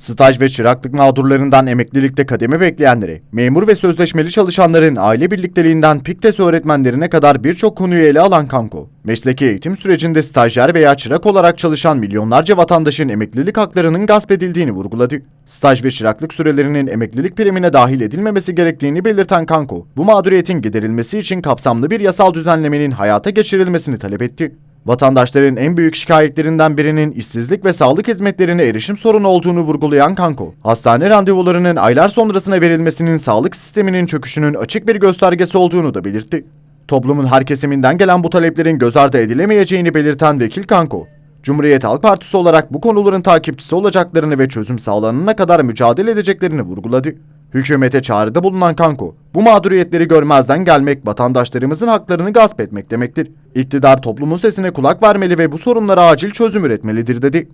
Staj ve çıraklık mağdurlarından emeklilikte kademe bekleyenlere, memur ve sözleşmeli çalışanların aile birlikteliğinden PİKTES öğretmenlerine kadar birçok konuyu ele alan Kanko, mesleki eğitim sürecinde stajyer veya çırak olarak çalışan milyonlarca vatandaşın emeklilik haklarının gasp edildiğini vurguladı. Staj ve çıraklık sürelerinin emeklilik primine dahil edilmemesi gerektiğini belirten Kanko, bu mağduriyetin giderilmesi için kapsamlı bir yasal düzenlemenin hayata geçirilmesini talep etti. Vatandaşların en büyük şikayetlerinden birinin işsizlik ve sağlık hizmetlerine erişim sorunu olduğunu vurgulayan Kanko, hastane randevularının aylar sonrasına verilmesinin sağlık sisteminin çöküşünün açık bir göstergesi olduğunu da belirtti. Toplumun her kesiminden gelen bu taleplerin göz ardı edilemeyeceğini belirten Vekil Kanko, Cumhuriyet Halk Partisi olarak bu konuların takipçisi olacaklarını ve çözüm sağlanana kadar mücadele edeceklerini vurguladı. Hükümete çağrıda bulunan Kanko, bu mağduriyetleri görmezden gelmek vatandaşlarımızın haklarını gasp etmek demektir. İktidar toplumun sesine kulak vermeli ve bu sorunlara acil çözüm üretmelidir dedi.